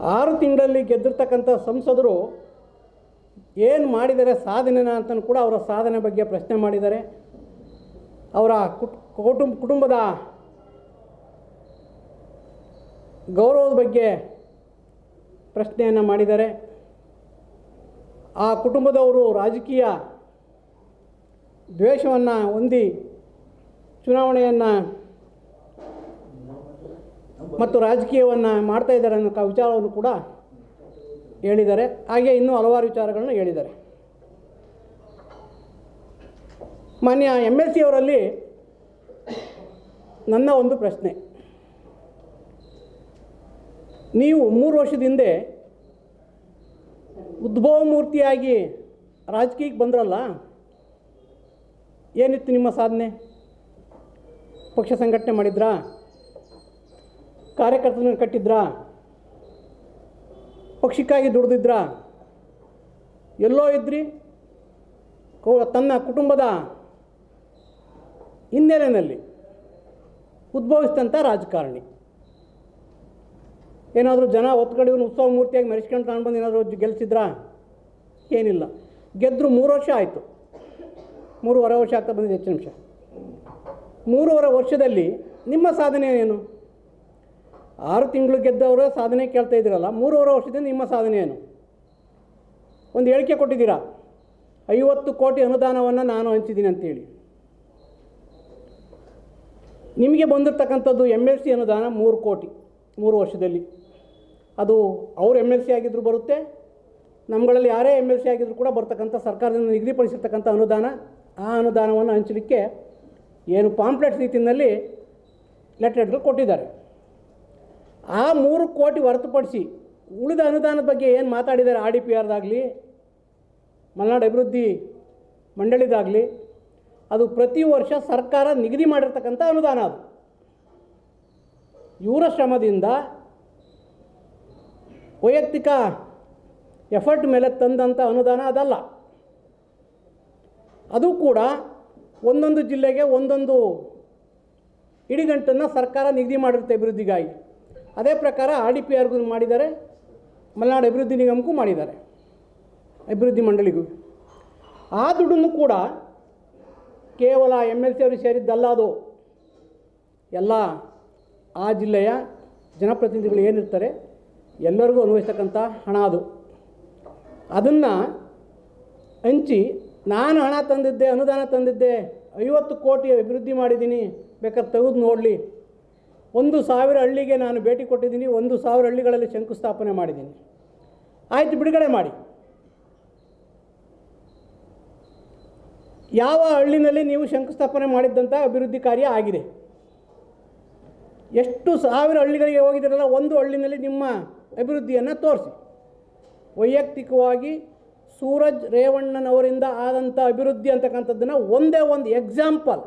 ಆರು ತಿಂಗಳಲ್ಲಿ ಗೆದ್ದಿರ್ತಕ್ಕಂಥ ಸಂಸದರು ಏನು ಮಾಡಿದ್ದಾರೆ ಸಾಧನೆನ ಅಂತಲೂ ಕೂಡ ಅವರ ಸಾಧನೆ ಬಗ್ಗೆ ಪ್ರಶ್ನೆ ಮಾಡಿದ್ದಾರೆ. ಅವರ ಕುಟ್, ಕುಟುಂಬ, ಕುಟುಂಬದ ಗೌರವದ ಬಗ್ಗೆ ಪ್ರಶ್ನೆಯನ್ನು ಮಾಡಿದ್ದಾರೆ. ಆ ಕುಟುಂಬದವರು ರಾಜಕೀಯ ದ್ವೇಷವನ್ನು ಹೊಂದಿ ಚುನಾವಣೆಯನ್ನು ಮತ್ತು ರಾಜಕೀಯವನ್ನು ಮಾಡ್ತಾ ಇದ್ದಾರೆ ಅನ್ನೋ ವಿಚಾರವನ್ನು ಕೂಡ ಹೇಳಿದ್ದಾರೆ. ಹಾಗೆ ಇನ್ನೂ ಹಲವಾರು ವಿಚಾರಗಳನ್ನು ಹೇಳಿದ್ದಾರೆ. ಮಾನ್ಯ ಎಂ ಎಲ್ ಸಿ ಅವರಲ್ಲಿ ನನ್ನ ಒಂದು ಪ್ರಶ್ನೆ. ನೀವು ಮೂರು ವರ್ಷದ ಹಿಂದೆ ಉದ್ಭವ ಮೂರ್ತಿಯಾಗಿ ರಾಜಕೀಯಕ್ಕೆ ಬಂದ್ರಲ್ಲ? ಏನಿತ್ತು ನಿಮ್ಮ ಸಾಧನೆ? ಪಕ್ಷ ಸಂಘಟನೆ ಮಾಡಿದ್ರಾ? ಕಾರ್ಯಕರ್ತರನ್ನು ಕಟ್ಟಿದ್ರಾ? ಪಕ್ಷಕ್ಕಾಗಿ ದುಡಿದಿದ್ರಾ? ಎಲ್ಲೋ ಇದ್ರಿ? ತನ್ನ ಕುಟುಂಬದ ಹಿನ್ನೆಲೆಯಲ್ಲಿ ಉದ್ಭವಿಸಿದಂಥ ರಾಜಕಾರಣಿ. ಏನಾದರೂ ಜನ ಒತ್ಕಡೆ ಇವನು ಉತ್ಸವ ಮೂರ್ತಿಯಾಗಿ ಮೆರೆಸ್ಕೊಂಡು ತಗೊಂಡು ಬಂದು ಏನಾದರೂ ಗೆಲ್ಸಿದ್ರಾ? ಏನಿಲ್ಲ. ಗೆದ್ದರು ಮೂರು ವರ್ಷ ಆಯಿತು. ಮೂರುವರೆ ವರ್ಷ ಆಗ್ತಾ ಬಂದಿದೆ ಹೆಚ್ಚು ನಿಮಿಷ. ಮೂರುವರೆ ವರ್ಷದಲ್ಲಿ ನಿಮ್ಮ ಸಾಧನೆ ಏನು? ಆರು ತಿಂಗಳು ಗೆದ್ದವರ ಸಾಧನೆ ಕೇಳ್ತಾ ಇದ್ದೀರಲ್ಲ, ಮೂರುವರೆ ವರ್ಷದಿಂದ ನಿಮ್ಮ ಸಾಧನೆ ಏನು? ಒಂದು ಹೇಳಿಕೆ ಕೊಟ್ಟಿದ್ದೀರಾ? ಐವತ್ತು ಕೋಟಿ ಅನುದಾನವನ್ನು ನಾನು ಹಂಚಿದ್ದೀನಿ ಅಂತೇಳಿ. ನಿಮಗೆ ಬಂದಿರತಕ್ಕಂಥದ್ದು ಎಂ ಎಲ್ ಸಿ ಅನುದಾನ ಮೂರು ಕೋಟಿ, ಮೂರು ವರ್ಷದಲ್ಲಿ. ಅದು ಅವರು ಎಂ ಎಲ್ ಸಿ ಆಗಿದ್ದರೂ ಬರುತ್ತೆ ನಮ್ಮಗಳಲ್ಲಿ ಯಾರೇ ಎಂ ಎಲ್ ಸಿ ಆಗಿದ್ದರೂ ಕೂಡ ಬರ್ತಕ್ಕಂಥ ಸರ್ಕಾರದಿಂದ ನಿಗದಿಪಡಿಸಿರ್ತಕ್ಕಂಥ ಅನುದಾನ, ಆ ಅನುದಾನವನ್ನು ಹಂಚಲಿಕ್ಕೆ ಏನು ಪಾಂಪ್ಲೆಟ್ ರೀತಿಯಲ್ಲಿ ಲೆಟರ್ಗಳು ಕೊಟ್ಟಿದ್ದಾರೆ. ಆ ಮೂರು ಕೋಟಿ ಹೊರತುಪಡಿಸಿ ಉಳಿದ ಅನುದಾನದ ಬಗ್ಗೆ ಏನು ಮಾತಾಡಿದ್ದಾರೆ ಆರ್ ಡಿ ಪಿ ಆರ್ದಾಗಲಿ, ಮಲೆನಾಡು ಅಭಿವೃದ್ಧಿ ಮಂಡಳಿದಾಗಲಿ, ಅದು ಪ್ರತಿ ವರ್ಷ ಸರ್ಕಾರ ನಿಗದಿ ಮಾಡಿರ್ತಕ್ಕಂಥ ಅನುದಾನ ಅದು. ಇವರ ಶ್ರಮದಿಂದ ವೈಯಕ್ತಿಕ ಎಫರ್ಟ್ ಮೇಲೆ ತಂದಂಥ ಅನುದಾನ ಅದಲ್ಲ. ಅದು ಕೂಡ ಒಂದೊಂದು ಜಿಲ್ಲೆಗೆ ಒಂದೊಂದು ಇಡಿಗಂಟನ್ನು ಸರ್ಕಾರ ನಿಗದಿ ಮಾಡಿರುತ್ತೆ ಅಭಿವೃದ್ಧಿಗಾಗಿ. ಅದೇ ಪ್ರಕಾರ ಆರ್ ಡಿ ಪಿ ಆರ್ಗೂ ಮಾಡಿದ್ದಾರೆ, ಮಲೆನಾಡು ಅಭಿವೃದ್ಧಿ ನಿಗಮಕ್ಕೂ ಮಾಡಿದ್ದಾರೆ, ಅಭಿವೃದ್ಧಿ ಮಂಡಳಿಗೂ. ಆ ದುಡ್ಡನ್ನು ಕೂಡ ಕೇವಲ ಎಂ ಎಲ್ ಸಿ ಅವರು ಸೇರಿದ್ದಲ್ಲ ಅದು. ಎಲ್ಲ ಆ ಜಿಲ್ಲೆಯ ಜನಪ್ರತಿನಿಧಿಗಳು ಏನಿರ್ತಾರೆ, ಎಲ್ಲರಿಗೂ ಅನ್ವಯಿಸ್ತಕ್ಕಂಥ ಹಣ ಅದು. ಅದನ್ನು ಹಂಚಿ, ನಾನು ಹಣ ತಂದಿದ್ದೆ, ಅನುದಾನ ತಂದಿದ್ದೆ, ಐವತ್ತು ಕೋಟಿ ಅಭಿವೃದ್ಧಿ ಮಾಡಿದ್ದೀನಿ, ಬೇಕಾದ್ರೆ ತೆಗೆದು ನೋಡಲಿ ಒಂದು ಸಾವಿರ ಹಳ್ಳಿಗೆ ನಾನು ಭೇಟಿ ಕೊಟ್ಟಿದ್ದೀನಿ, ಒಂದು ಸಾವಿರ ಹಳ್ಳಿಗಳಲ್ಲಿ ಶಂಕುಸ್ಥಾಪನೆ ಮಾಡಿದ್ದೀನಿ. ಆಯಿತು, ಬಿಡುಗಡೆ ಮಾಡಿ. ಯಾವ ಹಳ್ಳಿನಲ್ಲಿ ನೀವು ಶಂಕುಸ್ಥಾಪನೆ ಮಾಡಿದ್ದಂಥ ಅಭಿವೃದ್ಧಿ ಕಾರ್ಯ ಆಗಿದೆ? ಎಷ್ಟು ಸಾವಿರ ಹಳ್ಳಿಗಳಿಗೆ ಹೋಗಿದ್ದೀರಲ್ಲ, ಒಂದು ಹಳ್ಳಿನಲ್ಲಿ ನಿಮ್ಮ ಅಭಿವೃದ್ಧಿಯನ್ನು ತೋರಿಸಿ. ವೈಯಕ್ತಿಕವಾಗಿ ಸೂರಜ್ ರೇವಣ್ಣನವರಿಂದ ಆದಂಥ ಅಭಿವೃದ್ಧಿ ಅಂತಕ್ಕಂಥದ್ದನ್ನು ಒಂದೇ ಒಂದು ಎಕ್ಸಾಂಪಲ್